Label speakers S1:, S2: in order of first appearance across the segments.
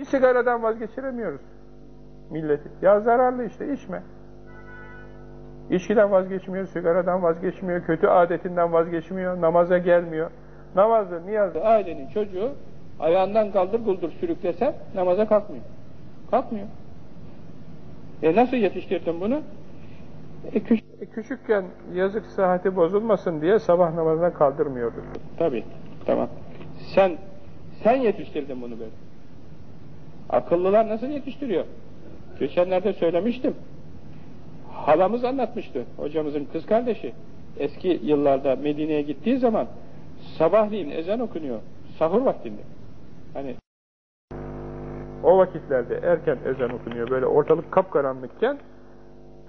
S1: Bir sigaradan vazgeçiremiyoruz milleti. Ya zararlı işte içme. İçkiden vazgeçmiyor, sigaradan vazgeçmiyor, kötü adetinden vazgeçmiyor, namaza gelmiyor. Namazı, niyazı, ailenin çocuğu ayağından kaldır buldur sürüklesem namaza kalkmıyor. Kalkmıyor. E nasıl yetiştirdin bunu? E, küç e, küçükken yazık sıhhati bozulmasın diye sabah namazına kaldırmıyorduk. Tabii, tamam. Sen sen yetiştirdin bunu böyle. Akıllılar nasıl yetiştiriyor? Geçenlerde söylemiştim. Halamız anlatmıştı, hocamızın kız kardeşi. Eski yıllarda Medine'ye gittiği zaman sabahleyin ezan okunuyor, sahur vaktinde. Hani o vakitlerde erken ezan okunuyor, böyle ortalık kapkaranlıkken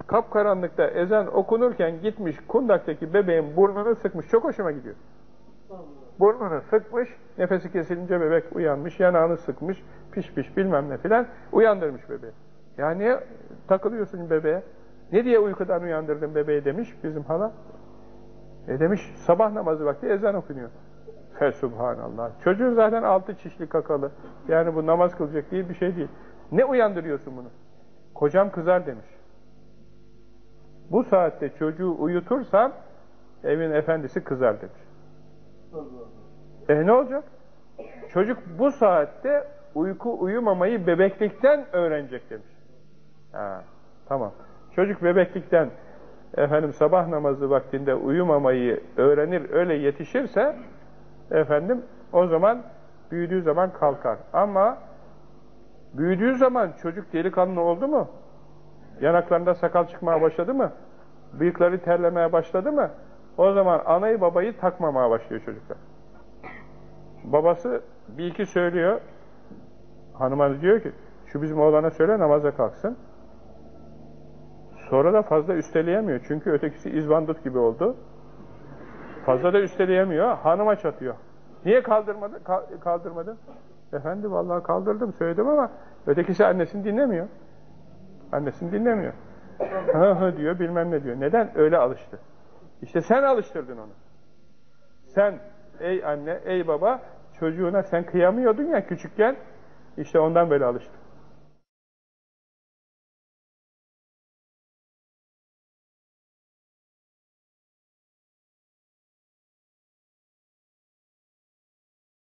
S1: kapkaranlıkta ezan okunurken gitmiş kundaktaki bebeğin burnunu sıkmış, çok hoşuma gidiyor. Burnunu sıkmış, nefesi kesilince bebek uyanmış, yanağını sıkmış, piş piş bilmem ne filan, uyandırmış bebeği. Ya niye takılıyorsun bebeğe? Ne diye uykudan uyandırdın bebeği demiş bizim hala. E demiş sabah namazı vakti ezan okunuyor. Fesubhanallah. Çocuğun zaten altı çişli kakalı. Yani bu namaz kılacak diye bir şey değil. Ne uyandırıyorsun bunu? Kocam kızar demiş. Bu saatte çocuğu uyutursam evin efendisi kızar demiş. E ne olacak? Çocuk bu saatte uyku uyumamayı bebeklikten öğrenecek demiş. Ha, tamam. Çocuk bebeklikten efendim sabah namazı vaktinde uyumamayı öğrenir, öyle yetişirse efendim o zaman büyüdüğü zaman kalkar. Ama büyüdüğü zaman çocuk delikanlı oldu mu? Yanaklarında sakal çıkmaya başladı mı? Bıyıkları terlemeye başladı mı? O zaman anayı babayı takmamaya başlıyor çocuklar. Babası bir iki söylüyor. Hanıma diyor ki şu bizim oğlana söyle namaza kalksın. Sonra da fazla üsteleyemiyor. Çünkü ötekisi izbandut gibi oldu. Fazla da üsteleyemiyor. Hanıma çatıyor. Niye kaldırmadın? kaldırmadın? Efendi vallahi kaldırdım söyledim ama ötekisi annesini dinlemiyor. Annesini dinlemiyor. hı hı diyor bilmem ne diyor. Neden? Öyle alıştı. İşte sen alıştırdın onu. Sen ey anne, ey baba çocuğuna sen kıyamıyordun ya küçükken işte ondan böyle alıştı.